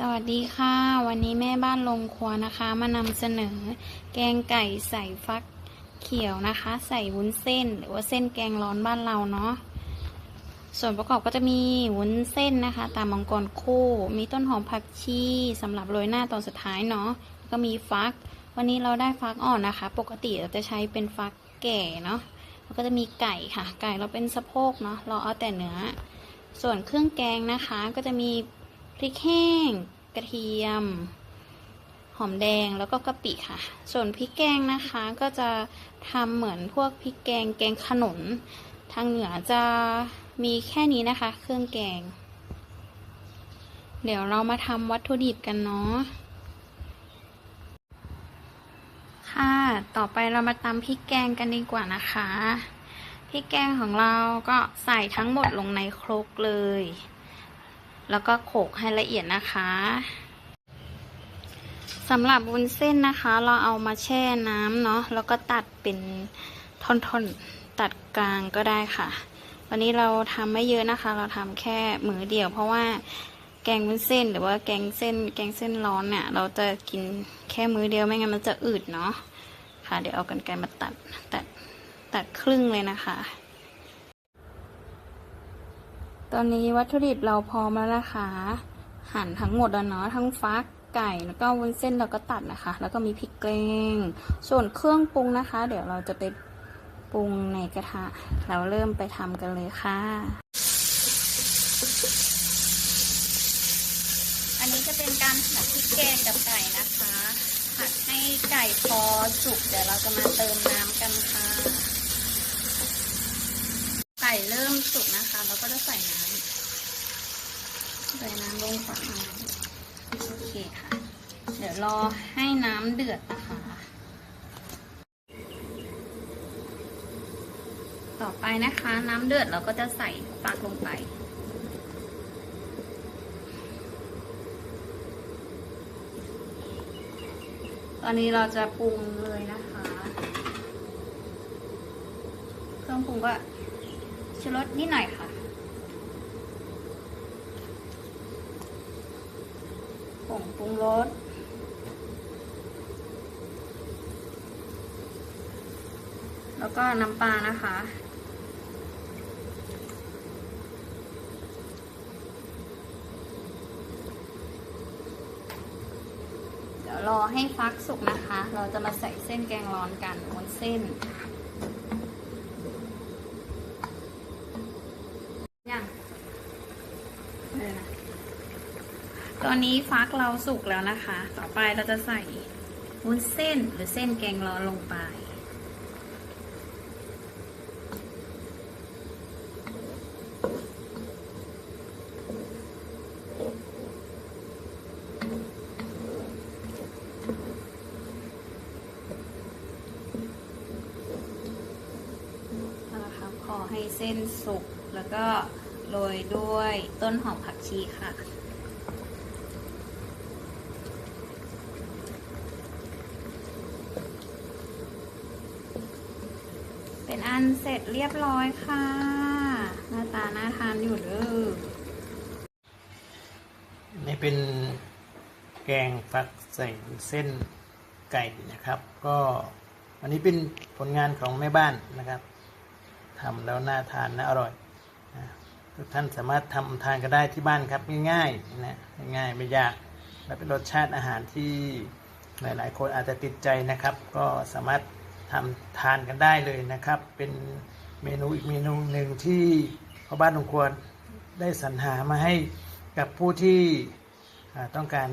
สวัสดีค่ะ วันนี้แม่บ้านลงครัวนะคะ มานำเสนอ แกงไก่ใส่ฟักเขียวนะคะ ใส่วุ้นเส้น หรือว่าเส้นแกงร้อนบ้านเราเนาะส่วนประกอบก็จะมีวุ้นเส้นนะคะ ตามมังกรคู่ มีต้นหอมผักชีสำหรับโรยหน้าตอนสุดท้ายเนาะก็มีฟัก วันนี้เราได้ฟักอ่อนนะคะ ปกติเราจะใช้เป็นฟักแก่เนาะแล้วก็จะมีไก่ค่ะ ไก่เราเป็นสะโพกเนาะเราเอาแต่เนื้อส่วนเครื่องแกงนะคะก็จะมี พริกแห้ง กระเทียม หอมแดงแล้วก็กะปิค่ะ ส่วนพริกแกงนะคะก็จะทำเหมือนพวกพริกแกงแกงขนุนทางเหนือจะมีแค่นี้นะคะ เครื่องแกง เดี๋ยวเรามาทำวัตถุดิบกันเนาะค่ะ ต่อไปเรามาตำพริกแกงกันดีกว่านะคะ พริกแกงของเราก็ใส่ทั้งหมดลงในครกเลย แล้วก็โขกให้ละเอียดนะคะสำหรับวุ้นเส้นนะคะ เราเอามาแช่น้ำเนาะแล้วก็ตัดเป็นท่อนๆตัดกลางก็ได้ค่ะ วันนี้เราทำไม่เยอะนะคะ เราทำแค่มือเดียว เพราะว่าแกงวุ้นเส้นหรือว่าแกงเส้น แกงเส้นร้อนเนี่ย เราจะกินแค่มือเดียวไม่งั้นมันจะอืดเนาะค่ะ เดี๋ยวเอากันไกรมาตัดตัดตัดครึ่งเลยนะคะ ตอนนี้วัตถุดิบเราพร้อมแล้วนะคะ หั่นทั้งหมดแล้วเนาะทั้งฟักไก่แล้วก็วุ้นเส้นเราก็ตัดนะคะ แล้วก็มีพริกแกงส่วนเครื่องปรุงนะคะ เดี๋ยวเราจะไปปรุงในกระทะ เราเริ่มไปทำกันเลยค่ะ อันนี้จะเป็นการผัดพริกแกงกับไก่นะคะผัดให้ไก่พอสุกเดี๋ยวเราจะมาเติมน้ำกันค่ะ ก่เริ่มสุกนะคะ เราก็จะใส่น้ำใส่น้ำลงก่อนโอเคค่ะ เดี๋ยวรอให้น้ำเดือดนะคะ ต่อไปนะคะน้ำเดือดเราก็จะใส่ฟักลงไปตอนนี้เราจะปรุงเลยนะคะ เครื่องปรุงก็ ชูรสนิดหน่อยค่ะ ผงปรุงรส แล้วก็น้ำปลานะคะ เดี๋ยวรอให้ฟักสุกนะคะ เราจะมาใส่เส้นแกงร้อนกันบนเส้น ยังเลยนะ ตอนนี้ฟักเราสุกแล้วนะคะ ต่อไปเราจะใส่วุ้นเส้นหรือเส้นแกงร้อนลงไปนะคะพอให้เส้นสุกแล้วก็ โรยด้วยต้นหอมผักชีค่ะ เป็นอันเสร็จเรียบร้อยค่ะ หน้าตาน่าทานอยู่เด้อนี่เป็นแกงฟักใส่เส้นไก่นะครับ ก็อันนี้เป็นผลงานของแม่บ้านนะครับทำแล้วน่าทานน่าอร่อย ทุกท่านสามารถทำทานก็ได้ที่บ้านครับง่ายๆนะง่ายไม่ยากและเป็นรสชาติอาหารที่หลายๆ คนอาจจะติดใจนะครับ ก็สามารถทำทานกันได้เลยนะครับ เป็นเมนูอีกเมนูหนึ่งที่พ่อบ้านของควรได้สรรหามาให้กับผู้ที่ต้องการ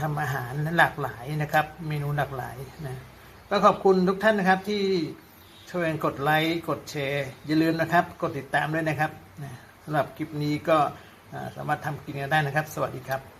ทำอาหารหลากหลายนะครับ เมนูหลากหลายนะก็ขอบคุณทุกท่านนะครับที่ช่วยกันกดไลค์กดแชร์อย่าลืมนะครับ กดติดตามด้วยนะครับนะ สำหรับคลิปนี้ก็สามารถทำกินกันได้นะครับ สวัสดีครับ